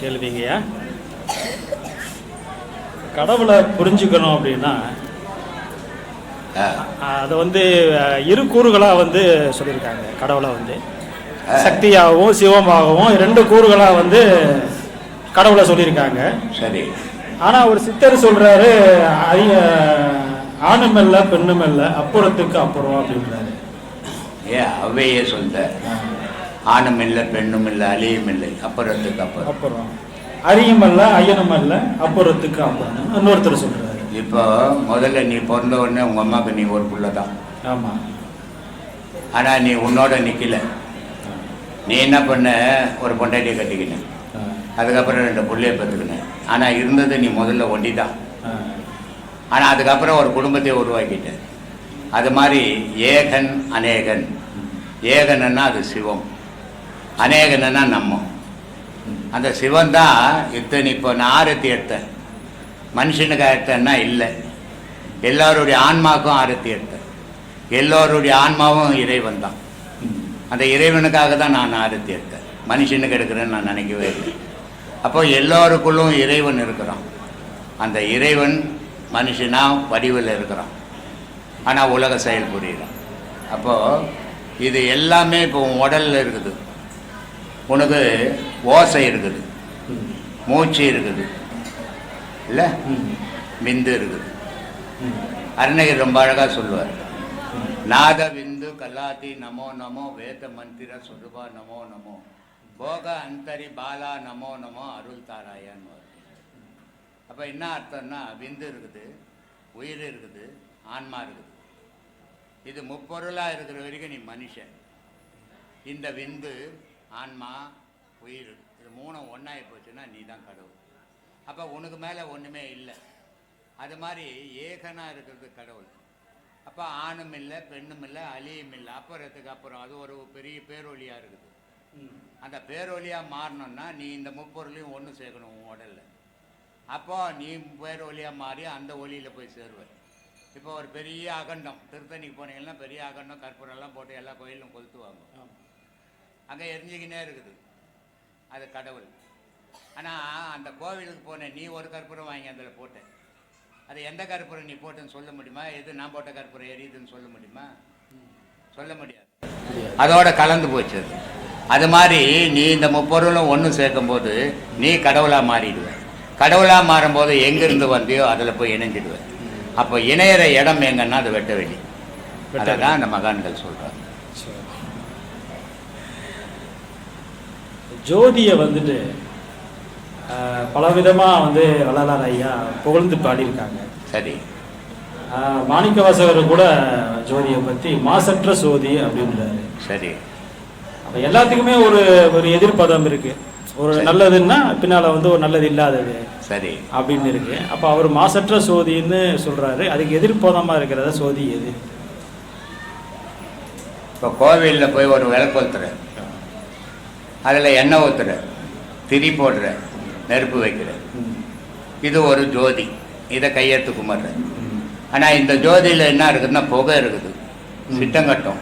கேள்விங்கய்யா. கடவுளை புரிஞ்சுக்கணும் அப்படின்னா அதை வந்து இரு கூறுகளாக வந்து சொல்லியிருக்காங்க கடவுளை வந்து. சக்தியாகவும் சிவமாகவும் ரெண்டு கூறுகளாக வந்து கடவுளை சொல்லியிருக்காங்க. சரி. ஆனால் ஒரு சித்தர் சொல்கிறாரு ஆணும் இல்லை பெண்ணும் இல்லை அப்புறத்துக்கு அப்புறம் அப்படின்றாரு. ஏன் அவையே சொல்ல ஆணும் இல்லை பெண்ணும் இல்லை அழியும் இல்லை அப்புறத்துக்கு அப்புறம். அப்புறம். அரியும் அல்ல ஐயனும் அல்ல அப்புறத்துக்கு அப்புறம் இன்னொருத்தர் சொல்கிறாரு இப்போ முதல்ல நீ பிறந்த உடனே உங்கள் அம்மாவுக்கு நீ ஒரு புள்ள தான். ஆமாம் ஆனால் நீ உன்னோட நிற்கல நீ என்ன பண்ண? ஒரு பொண்டாட்டியை கட்டிக்கின அதுக்கப்புறம் ரெண்டு புள்ளைய பெற்றுக்கின ஆனால் இருந்தது நீ முதல்ல ஒண்டி தான். ஆனால் அதுக்கப்புறம் ஒரு குடும்பத்தை உருவாக்கிட்ட. அது மாதிரி ஏகன் அநேகன். ஏகன்னா அது சிவம். அநேகன்னா நம்ம. அந்த சிவன் தான் இத்தனை இப்போ நான் ஆரத்தி எடுத்தேன். மனுஷனுக்கு எடுத்தேன்னா இல்லை. எல்லோருடைய ஆன்மாவுக்கும் ஆரத்தி எடுத்தேன். எல்லோருடைய ஆன்மாவும் இறைவன் தான். அந்த இறைவனுக்காக தான் நான் ஆரத்தி எடுத்தேன். மனுஷனுக்கு எடுக்கிறேன்னு நான் நினைக்கவே இல்லை. அப்போ எல்லோருக்குள்ளும் இறைவன் இருக்கிறான். அந்த இறைவன் மனுஷனா வடிவில் இருக்கிறான். ஆனால் உலக செயல் புரியலாம் அப்போது இது எல்லாமே இப்போ உடலில் இருக்குது. உனக்கு ஓசை இருக்குது. மூச்சு இருக்குது. இல்லை? விந்து இருக்குது. அருணகிரி ரொம்ப அழகாக சொல்லுவார். நாத விந்து கல்லாதி நமோ நமோ வேத மந்திர சொருபா நமோ நமோ. போக அந்தரி பாலா நமோ நமோ அருள் தாராயான்னு அப்போ என்ன அர்த்தம்னா விந்து இருக்குது உயிர் இருக்குது ஆன்மா இருக்குது. இது முப்பொருளாக இருக்கிற வரைக்கும் நீ மனுஷன். இந்த விந்து ஆன்மா உயிர் இது மூணும் ஒன்றாகி போச்சுன்னா நீ தான் கடவுள். அப்போ உனக்கு மேலே ஒன்றுமே இல்லை. அது மாதிரி ஏகனாக இருக்கிறது கடவுள். அப்போ ஆணும் இல்லை பெண்ணும் இல்லை அழியும் இல்லை. அப்புறத்துக்கு அப்புறம் அது ஒரு பெரிய பேரொழியாக இருக்குது. அந்த பேரொழியாக மாறணும்னா நீ இந்த முப்பொருளையும் ஒன்று சேர்க்கணும் உன் உடல்ல. அப்போ நீ பேரொழியாக மாறி அந்த ஒளியில் போய் சேருவ இப்போ ஒரு பெரிய அகண்டம் திருத்தணிக்கு போனீங்கன்னா பெரிய அகண்டம் கற்பூரம்லாம் போட்டு எல்லா கோயிலும் கொளுத்துவாங்க. அங்கே எரிஞ்சிக்கினே இருக்குது. அது கடவுள். ஆனால் அந்த கோவிலுக்கு போன நீ ஒரு கற்பூரம் வாங்கி அதில் போட்ட. அது எந்த கற்பூரம் நீ போட்டேன்னு சொல்ல முடியுமா? எது நான் போட்ட கற்பூரம் எரியுதுன்னு சொல்ல முடியுமா? சொல்ல முடியாது. அதோட கலந்து போச்சு அது. அது மாதிரி நீ இந்த முப்பொருளும் ஒன்று சேர்க்கும்போது நீ கடவுளாக மாறிடுவ. கடவுளாக மாறும்போது எங்கிருந்து வந்தியோ அதில் போய் இணைஞ்சிடுவ. அப்போ இணையிற இடம் எங்கன்னா அது வெட்ட வெளி அதை தான் அந்த மகான்கள் சொல்கிறாங்க சரி. ஜோதியை வந்துட்டு பலவிதமாக வந்து வள்ளலார் ஐயா புகழ்ந்து பாடியிருக்காங்க. சரி. மாணிக்கவாசகர் கூட ஜோதியை பற்றி மாசற்ற சோதி அப்படின்றாரு. சரி. அப்போ எல்லாத்துக்குமே ஒரு ஒரு எதிர்ப்பதம் இருக்கு. ஒரு நல்லதுன்னா பின்னால் வந்து ஒரு நல்லது இல்லாதது சரி. அப்படின்னு இருக்கு. அப்போ அவர் மாசற்ற சோதின்னு சொல்றாரு. அதுக்கு எதிர்ப்பதமாக இருக்கிறத சோதி எது? இப்போ கோவிலில் போய் ஒரு விளக்கு ஊத்துற அதில் எண்ணெய் ஊத்துற திரி போடுற நெருப்பு வைக்கிற. இது ஒரு ஜோதி. இதை கையெழுத்து கும்பிட்ற. ஆனால் இந்த ஜோதியில் என்ன இருக்குதுன்னா புகை இருக்குது. சிட்டங்கட்டும்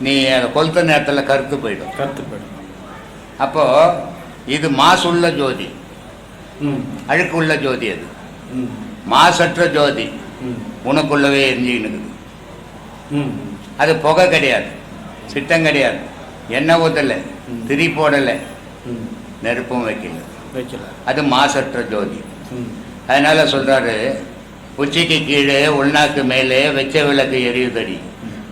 நீ அதை கொளுத்த நேரத்தில் கருத்து போயிடும். கருத்துப்படும் அப்போது இது மாசுள்ள ஜோதி. ம். அழுக்குள்ள ஜோதி அது. மாசற்ற ஜோதி. உனக்குள்ளவே ம். அது புகை கிடையாது. சிட்டம் கிடையாது. எண்ணெய் ஊற்றலை திரி போடலை நெருப்பும் வைக்கல. வைக்கல. அது மாசற்ற ஜோதி. அதனால சொல்றாரு உச்சிக்கு கீழே உள்நாக்கு மேலே வெச்ச விளக்கு எரியுதடி.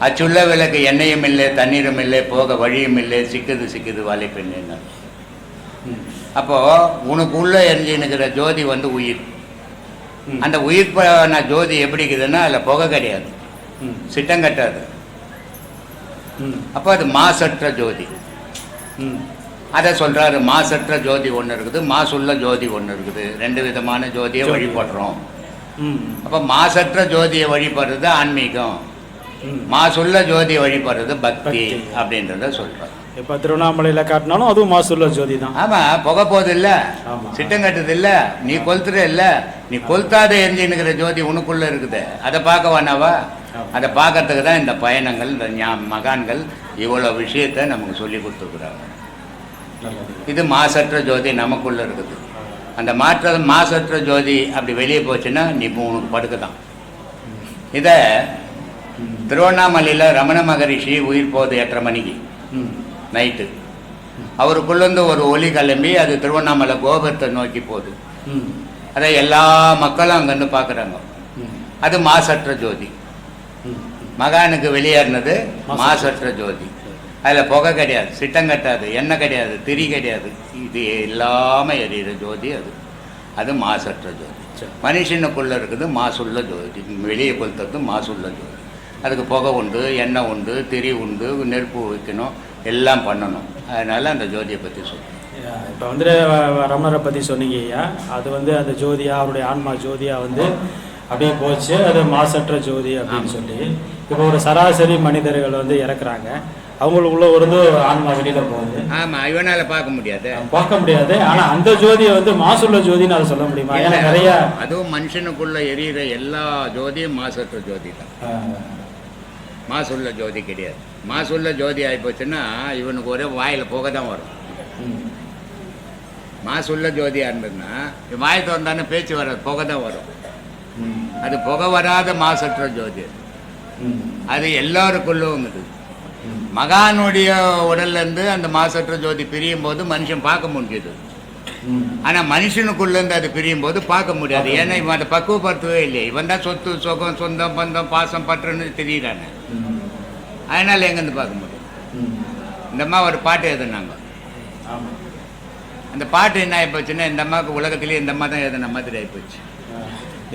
அச்சுள்ள விளக்கு எண்ணெயும் இல்லை தண்ணீரும் இல்லை போக வழியும் இல்லை சிக்குது சிக்குது வாழை பெண்ணு ம். அப்போ உனக்கு உள்ள எரிஞ்சுனுக்கிற ஜோதி வந்து உயிர். அந்த உயிர் ஜோதி எப்படி இருக்குதுன்னா அதில் புகை கிடையாது. சிட்டம் கட்டாது. அப்போ அது மாசற்ற ஜோதி. அதை சொல்றாரு மாசற்ற ஜோதி ஒன்று இருக்குது மாசுள்ள ஜோதி ஒன்று இருக்குது. ரெண்டு விதமான ஜோதியை ஜோதி. வழிபடுறோம். அப்போ மாசற்ற ஜோதியை வழிபடுறது ஆன்மீகம். மாசுள்ள ஜோதியை வழிபடுறது பக்தி. அப்படின்றத சொல்றோம் இப்போ திருவண்ணாமலையில் காட்டினாலும் அதுவும் மாசுள்ள ஜோதி தான். ஆமா புகை போகுது இல்ல. சிட்டம் கட்டுது இல்ல நீ கொளுத்துற இல்ல. நீ கொளுத்தாத எரிஞ்சுனுக்கிற ஜோதி உனக்குள்ள இருக்குது. அதை பார்க்க வேணாவா. அதை பார்க்கறதுக்கு தான் இந்த பயணங்கள் இந்த ஞா- மகான்கள் இவ்வளோ விஷயத்தை நமக்கு சொல்லி கொடுத்துருக்குறாங்க இது மாசற்ற ஜோதி நமக்குள்ள இருக்குது அந்த மாற்ற மாசற்ற ஜோதி அப்படி வெளியே போச்சுன்னா நீ உனக்கு படுக்க தான் இதை. திருவண்ணாமலையில் ரமண மகரிஷி உயிர் போகுது எட்டரை மணிக்கு. நைட்டு அவருக்குள்ளேருந்து ஒரு ஒலி கிளம்பி அது திருவண்ணாமலை கோபுரத்தை நோக்கி போகுது. அதை எல்லா மக்களும் அங்கேருந்து பார்க்குறாங்க. அது மாசற்ற ஜோதி. மகானுக்கு வெளியேறினது மாசற்ற. ஜோதி. அதில் புகை கிடையாது சிட்டம் கட்டாது எண்ணெய் கிடையாது திரி கிடையாது. இது எல்லாமே எரியிற ஜோதி அது. அது மாசற்ற ஜோதி. மனுஷனுக்குள்ளே இருக்குது மாசுள்ள ஜோதி. வெளியே கொளுத்துறது மாசுள்ள ஜோதி. அதுக்கு புகை உண்டு எண்ணெய் உண்டு திரி உண்டு நெருப்பு வைக்கணும் எல்லாம் பண்ணணும். அதனால் அந்த ஜோதியை பற்றி சொல்லுங்கள் இப்போ வந்து ரமணரை பற்றி சொன்னீங்க ஐயா. அது வந்து அந்த ஜோதியா அவருடைய ஆன்மா ஜோதியா வந்து அப்படியே போச்சு. அது மாசற்ற ஜோதி அப்படின்னு சொல்லி. இப்போ ஒரு சராசரி மனிதர்கள் வந்து இறக்குறாங்க. அவங்களுக்குள்ள ஒரு வந்து ஆன்மா வெளியில போகுது. ஆமாம் இவனால் பார்க்க முடியாது. பார்க்க முடியாது. ஆனா அந்த ஜோதியை வந்து மாசுள்ள ஜோதின்னு அதை சொல்ல முடியுமா? ஏன்னா நிறைய அதுவும் மனுஷனுக்குள்ள எரியிற எல்லா ஜோதியும் மாசற்ற ஜோதி தான். மாசுள்ள ஜோதி கிடையாது. மாசுள்ள ஜோதி ஆகிப்போச்சுன்னா இவனுக்கு ஒரே வாயில் புகை தான் வரும். மாசுள்ள ஜோதியாக இருந்ததுன்னா வாய் திறந்தானே பேச்சு வராது புகை தான் வரும். அது புகை வராத மாசற்ற ஜோதி. அது. ம், அது எல்லாருக்குள்ளும் இது ம், மகானுடைய உடல்ல இருந்து அந்த மாசற்ற ஜோதி பிரியும் போது மனுஷன் பார்க்க முடியுது. ஆனால் மனுஷனுக்குள்ளேருந்து அது பிரியும் போது பார்க்க முடியாது. ஏன்னா இவன் அதை பக்குவப்படுத்தவே இல்லை இவன் தான் சொத்து சுகம் சொந்தம் பந்தம் பாசம் பற்றுன்னு தெரியுறானே. அதனால் எங்கேருந்து பார்க்க முடியும். இந்த அம்மா ஒரு பாட்டு எழுதுனாங்க. அந்த பாட்டு என்ன ஆகிப்போச்சுன்னா இந்த அம்மாவுக்கு உலகத்திலேயே இந்த அம்மா தான் எழுதுன மாதிரி ஆகிப்போச்சு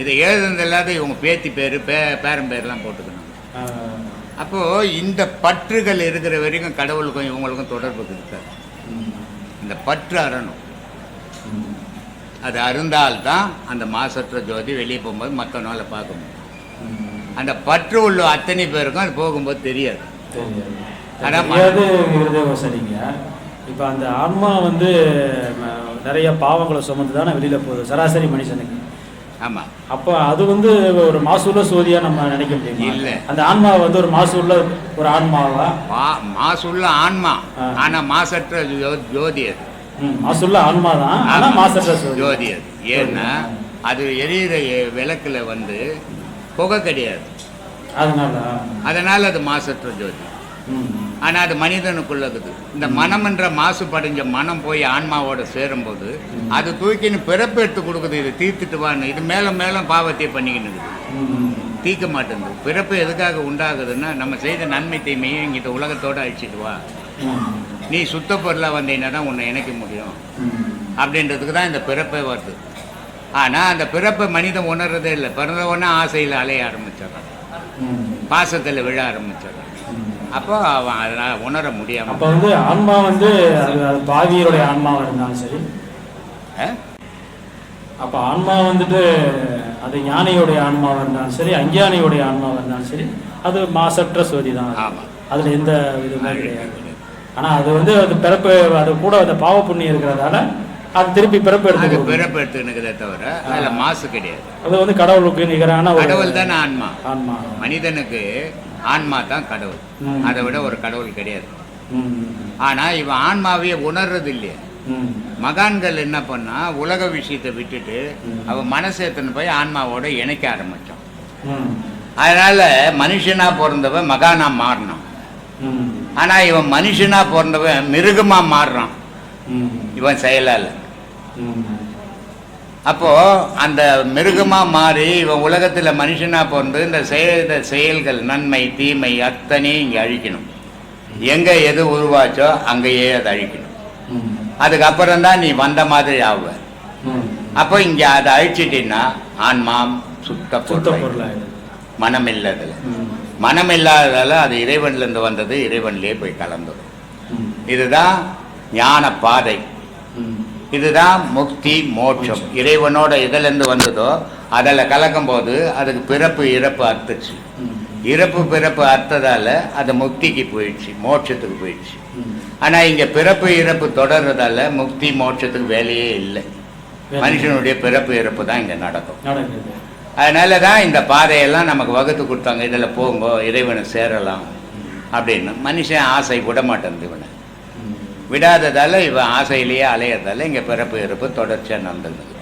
இதை எழுதுனது இல்லாத இவங்க பேத்தி பேர் பே பேரன் பேர்லாம் போட்டுக்கணும். அப்போது இந்த பற்றுகள் இருக்கிற வரைக்கும் கடவுளுக்கும் இவங்களுக்கும் தொடர்பு இருக்காது. இந்த பற்று அறணும். அது அருந்தால்தான் அந்த மாசற்ற ஜோதி வெளியே போகும்போது மற்ற நாளை பார்க்க முடியும். அந்த பற்று உள்ள அத்தனை பேருக்கும் அது போகும்போது தெரியாது. சரிங்க இப்போ அந்த ஆன்மா வந்து நிறைய பாவங்களை சுமந்து தானே வெளியில போகுது. சராசரி மனுஷனுக்கு. ஆமாம் அப்போ அது வந்து ஒரு மாசுள்ள சோதியா நம்ம நினைக்க முடியுமா? இல்ல. அந்த ஆன்மா வந்து ஒரு மாசுள்ள ஒரு ஆன்மாவா? மா மாசுள்ள ஆன்மா. ஆனால் மாசற்ற ஜோ ஜோதி அது ம், மாசுள்ள ஆன்மா தான் ஆனா ஆமா. மாசற்ற சோதி ஜோதி அது ஏன்னா அது எரியிற எ- விளக்குல வந்து புகை கிடையாது. அதனால. அதனால் அது மாசற்ற ஜோதி. ம், ஆனால் அது மனிதனுக்குள்ளது. இந்த மனம் என்ற மாசுபடைஞ்ச மனம் போய் ஆன்மாவோட சேரும்போது அது தூக்கின்னு பிறப்பு எடுத்து கொடுக்குது இது தீர்த்துட்டு வான்னு. இது மேலே மேலே பாவத்தை பண்ணிக்கின்னு தீர்க்க மாட்டேங்குது. பிறப்பு எதுக்காக உண்டாகுதுன்னா நம்ம செய்த நன்மை தீமையை இங்கிட்ட உலகத்தோட அழிச்சிட்டு வா. நீ சுத்த பொருளாக வந்தீங்கன்னா தான் உன்னை இணைக்க முடியும். அப்படின்றதுக்கு தான் இந்த பிறப்பே வருது. ஆனால் அந்த பிறப்பை மனிதன் உணர்றதே இல்லை. பிறந்த உடனே ஆசையில் அலைய ஆரம்பிச்சிடறான். பாசத்தில் விழ ஆரம்பிச்சிடறான். அப்போ அவன் அதனால் உணர முடியாமல் அப்போ வந்து ஆன்மா வந்து அது பாவியருடைய ஆன்மாவா இருந்தாலும் சரி. அப்போ ஆன்மா வந்துட்டு அது ஞானியுடைய ஆன்மாவாக இருந்தாலும் சரி அஞ்ஞானியுடைய ஆன்மாவாக இருந்தாலும் சரி அது மாசற்ற சோதி தான். ஆமாம் அதுல எந்த இதுவுமே கிடையாது. ஆனா அது வந்து அது பிறப்பு அது கூட அந்த பாவ புண்ணியம் இருக்கிறதால அது திருப்பி பிறப்பு எடுத்துக்கும் பிறப்பு எடுத்துனுக்குதே தவிர அதில் மாசு கிடையாது. அது வந்து கடவுளுக்கு நிகரான கடவுள் தானே ஆன்மா. ஆன்மா. மனிதனுக்கு ஆன்மா தான் கடவுள். அதை விட ஒரு கடவுள் கிடையாது. ஆனால் இவன் ஆன்மாவையே உணர்றது இல்லையே. மகான்கள் என்ன பண்ணா உலக விஷயத்தை விட்டுட்டு. அவன் மனசேத்தன் போய் ஆன்மாவோட இணைக்க ஆரம்பிச்சான். ம், அதனால மனுஷனா பிறந்தவன் மகானா மாறினான் ஆனா இவன் மனுஷனா பிறந்தவன் மிருகமா மாறுறான். இவன் செயலால. ம், அப்போ அந்த மிருகமா மாறி இவன் உலகத்துல மனுஷனா பிறந்து இந்த செய்த செயல்கள் நன்மை தீமை அத்தனையும் இங்க அழிக்கணும். எங்க எது உருவாச்சோ அங்கேயே அதை அழிக்கணும். அதுக்கப்புறம் தான் நீ வந்த மாதிரி ம். அப்போ இங்க அதை அழிச்சிட்டீங்கன்னா ஆன்மாம் சுத்த பொருள் மனம் இல்லாததுல மனம் இல்லாததால அது இறைவன்லேருந்து வந்தது இறைவன்லேயே போய் கலந்துடும் இதுதான் ஞான பாதை இதுதான் முக்தி மோட்சம். இறைவனோட இதிலேருந்து வந்ததோ அதில் கலக்கும்போது அதுக்கு பிறப்பு இறப்பு அறுத்துச்சு. ம், இறப்பு பிறப்பு அறுத்ததால அது முக்திக்கு போயிடுச்சு மோட்சத்துக்கு போயிடுச்சு. ஆனால் இங்கே பிறப்பு இறப்பு தொடர்றதால முக்தி மோட்சத்துக்கு வேலையே இல்லை. மனுஷனுடைய பிறப்பு இறப்பு தான் இங்கே நடக்கும். அதனால தான் இந்த பாதையெல்லாம் நமக்கு வகுத்து கொடுத்தாங்க. இதில் போங்கோ இறைவனை சேரலாம் அப்படின்னு. மனுஷன் ஆசை விட மாட்டேன் இவனை. விடாததால் இவன் ஆசையிலேயே அலையிறதால இங்கே பிறப்பு இறப்பு தொடர்ச்சியாக நடந்துருந்தது